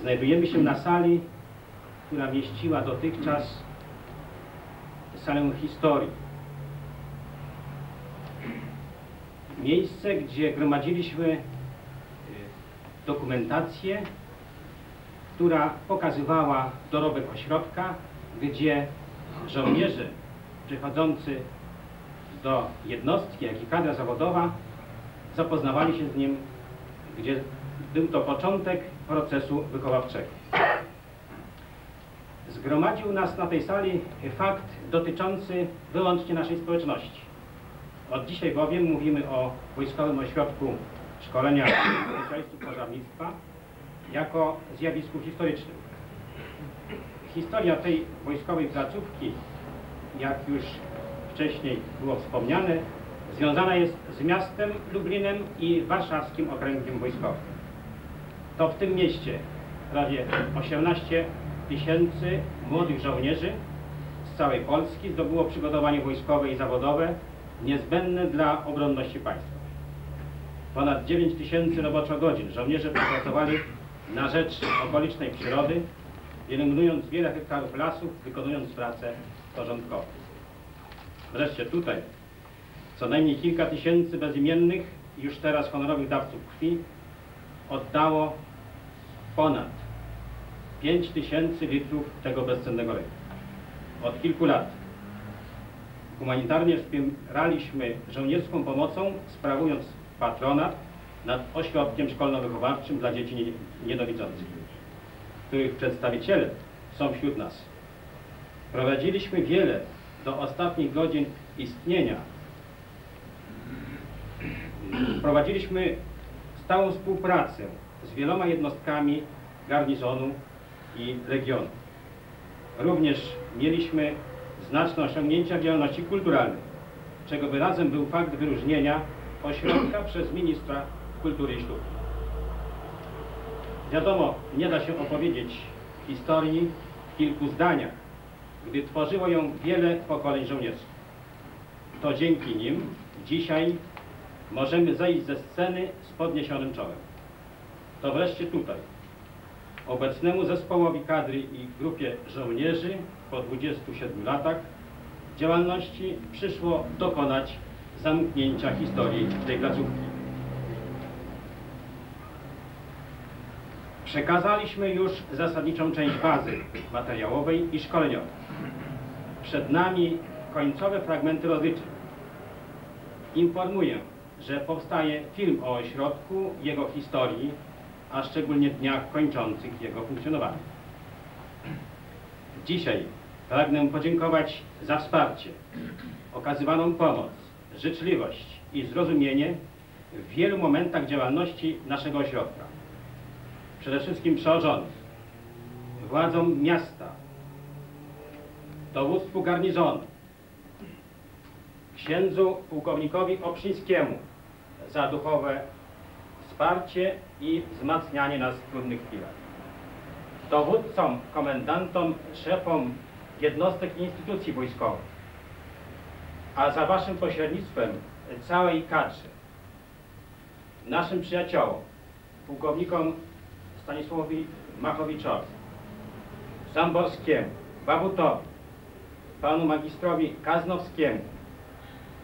Znajdujemy się na sali, która mieściła dotychczas salę historii. Miejsce, gdzie gromadziliśmy y, dokumentację, która pokazywała dorobek ośrodka, gdzie żołnierze przychodzący do jednostki, jak i kadra zawodowa zapoznawali się z nim, gdzie był to początek procesu wychowawczego. Zgromadził nas na tej sali fakt dotyczący wyłącznie naszej społeczności. Od dzisiaj bowiem mówimy o Wojskowym Ośrodku Szkolenia Specjalistów Pożarnictwa jako zjawisku historycznym. Historia tej wojskowej placówki, jak już wcześniej było wspomniane, związana jest z miastem Lublinem i warszawskim okręgiem wojskowym. To w tym mieście prawie 18 tysięcy młodych żołnierzy z całej Polski zdobyło przygotowanie wojskowe i zawodowe niezbędne dla obronności państwa. Ponad 9 tysięcy roboczo-godzin żołnierze pracowali na rzecz okolicznej przyrody, pielęgnując wiele hektarów lasów, wykonując pracę porządkową. Wreszcie tutaj co najmniej kilka tysięcy bezimiennych, już teraz honorowych dawców krwi oddało ponad 5 tysięcy litrów tego bezcennego leku. Od kilku lat humanitarnie wspieraliśmy żołnierską pomocą, sprawując patronat nad ośrodkiem szkolno-wychowawczym dla dzieci nie- niedowidzących, których przedstawiciele są wśród nas. Prowadziliśmy wiele do ostatnich godzin istnienia. Prowadziliśmy stałą współpracę z wieloma jednostkami garnizonu i regionu. Również mieliśmy znaczne osiągnięcia w działalności kulturalnej, czego wyrazem był fakt wyróżnienia ośrodka przez ministra kultury i sztuki. Wiadomo, nie da się opowiedzieć historii w kilku zdaniach, gdy tworzyło ją wiele pokoleń żołnierskich. To dzięki nim dzisiaj możemy zejść ze sceny z podniesionym czołem. To wreszcie tutaj, obecnemu zespołowi kadry i grupie żołnierzy po 27 latach działalności przyszło dokonać zamknięcia historii tej placówki. Przekazaliśmy już zasadniczą część bazy materiałowej i szkoleniowej. Przed nami końcowe fragmenty rozliczeń. Informuję, że powstaje film o ośrodku, jego historii, a szczególnie dniach kończących jego funkcjonowanie. Dzisiaj pragnę podziękować za wsparcie, okazywaną pomoc, życzliwość i zrozumienie w wielu momentach działalności naszego ośrodka. Przede wszystkim przełożonym, władzom miasta, dowództwu garnizonu, księdzu pułkownikowi Obszyńskiemu za duchowe wsparcie i wzmacnianie nas w trudnych chwilach. Dowódcom, komendantom, szefom jednostek i instytucji wojskowych, a za waszym pośrednictwem całej kadrze, naszym przyjaciołom, pułkownikom Stanisławowi Machowiczowi, Zamborskiemu, Babutowi, panu magistrowi Kaznowskiemu,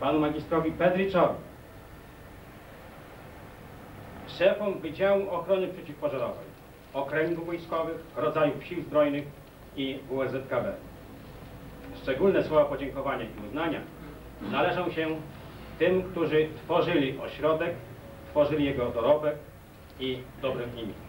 panu magistrowi Pedriczowi, szefom Wydziału Ochrony Przeciwpożarowej, okręgów wojskowych, rodzajów sił zbrojnych i WSZKB. Szczególne słowa podziękowania i uznania należą się tym, którzy tworzyli ośrodek, tworzyli jego dorobek i dobre imię.